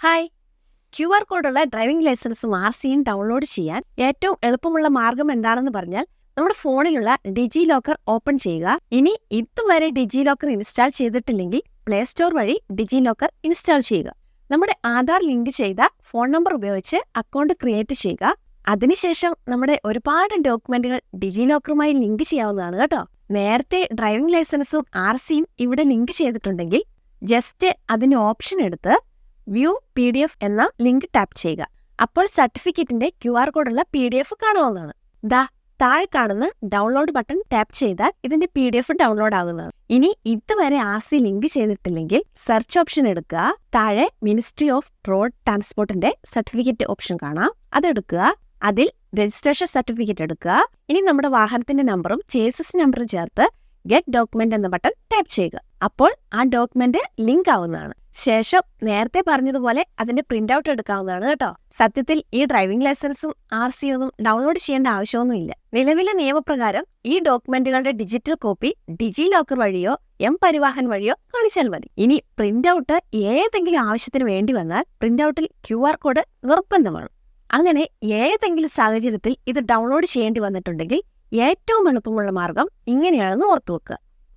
Hi Q R കോഡുള്ള driving ലൈസൻസും R സിയും ഡൗൺലോഡ് ചെയ്യാൻ ഏറ്റവും എളുപ്പമുള്ള മാർഗം എന്താണെന്ന് പറഞ്ഞാൽ നമ്മുടെ ഫോണിലുള്ള ഡിജി ലോക്കർ ഓപ്പൺ ചെയ്യുക. ഇനി ഇതുവരെ ഡിജി ലോക്കർ ഇൻസ്റ്റാൾ ചെയ്തിട്ടില്ലെങ്കിൽ പ്ലേ സ്റ്റോർ വഴി ഡിജി ലോക്കർ ഇൻസ്റ്റാൾ ചെയ്യുക. നമ്മുടെ ആധാർ ലിങ്ക് ചെയ്ത ഫോൺ നമ്പർ ഉപയോഗിച്ച് അക്കൗണ്ട് ക്രിയേറ്റ് ചെയ്യുക. അതിനുശേഷം നമ്മുടെ ഒരുപാട് ഡോക്യുമെന്റുകൾ ഡിജി ലോക്കറുമായി ലിങ്ക് ചെയ്യാവുന്നതാണ് കേട്ടോ. നേരത്തെ ഡ്രൈവിംഗ് ലൈസൻസും ആർ സിയും ഇവിടെ ലിങ്ക് ചെയ്തിട്ടുണ്ടെങ്കിൽ ജസ്റ്റ് അതിന് ഓപ്ഷൻ എടുത്ത് വ്യൂ പി ഡി എഫ് എന്ന ലിങ്ക് ടാപ്പ് ചെയ്യുക. അപ്പോൾ സർട്ടിഫിക്കറ്റിന്റെ ക്യു ആർ കോഡുള്ള പി ഡി എഫ് കാണാവുന്നതാണ് ദാ താഴെ കാണുന്ന ഡൗൺലോഡ് ബട്ടൺ ടാപ്പ് ചെയ്താൽ ഇതിന്റെ പി ഡി എഫ് ഡൗൺലോഡ് ആകുന്നതാണ്. ഇനി ഇതുവരെ ആർ സി ലിങ്ക് ചെയ്തിട്ടില്ലെങ്കിൽ സെർച്ച് ഓപ്ഷൻ എടുക്കുക. താഴെ മിനിസ്ട്രി ഓഫ് റോഡ് ട്രാൻസ്പോർട്ടിന്റെ സർട്ടിഫിക്കറ്റ് ഓപ്ഷൻ കാണാം. അതെടുക്കുക അതിൽ രജിസ്ട്രേഷൻ സർട്ടിഫിക്കറ്റ് എടുക്കുക. ഇനി നമ്മുടെ വാഹനത്തിന്റെ നമ്പറും ചേസസ് നമ്പറും ചേർത്ത് ഗെറ്റ് ഡോക്യുമെന്റ് എന്ന ബട്ടൺ ടാപ്പ് ചെയ്യുക. അപ്പോൾ ആ ഡോക്യുമെന്റ് ലിങ്ക് ആവുന്നതാണ്. ശേഷം നേരത്തെ പറഞ്ഞതുപോലെ അതിന്റെ പ്രിന്റ് ഔട്ട് എടുക്കാവുന്നതാണ് കേട്ടോ. സത്യത്തിൽ ഈ ഡ്രൈവിംഗ് ലൈസൻസും ആർ സി ഒന്നും ഡൗൺലോഡ് ചെയ്യേണ്ട ആവശ്യമൊന്നുമില്ല. നിലവിലെ നിയമപ്രകാരം ഈ ഡോക്യുമെന്റുകളുടെ ഡിജിറ്റൽ കോപ്പി ഡിജി ലോക്കർ വഴിയോ എം പരിവാഹൻ വഴിയോ കാണിച്ചാൽ മതി. ഇനി പ്രിന്റ് ഔട്ട് ഏതെങ്കിലും ആവശ്യത്തിന് വേണ്ടി വന്നാൽ പ്രിന്റ് ഔട്ടിൽ ക്യു ആർ കോഡ് നിർബന്ധമാണ്. അങ്ങനെ ഏതെങ്കിലും സാഹചര്യത്തിൽ ഇത് ഡൗൺലോഡ് ചെയ്യേണ്ടി വന്നിട്ടുണ്ടെങ്കിൽ ഏറ്റവും എളുപ്പമുള്ള മാർഗം ഇങ്ങനെയാണെന്ന് ഓർത്തു വെക്കുക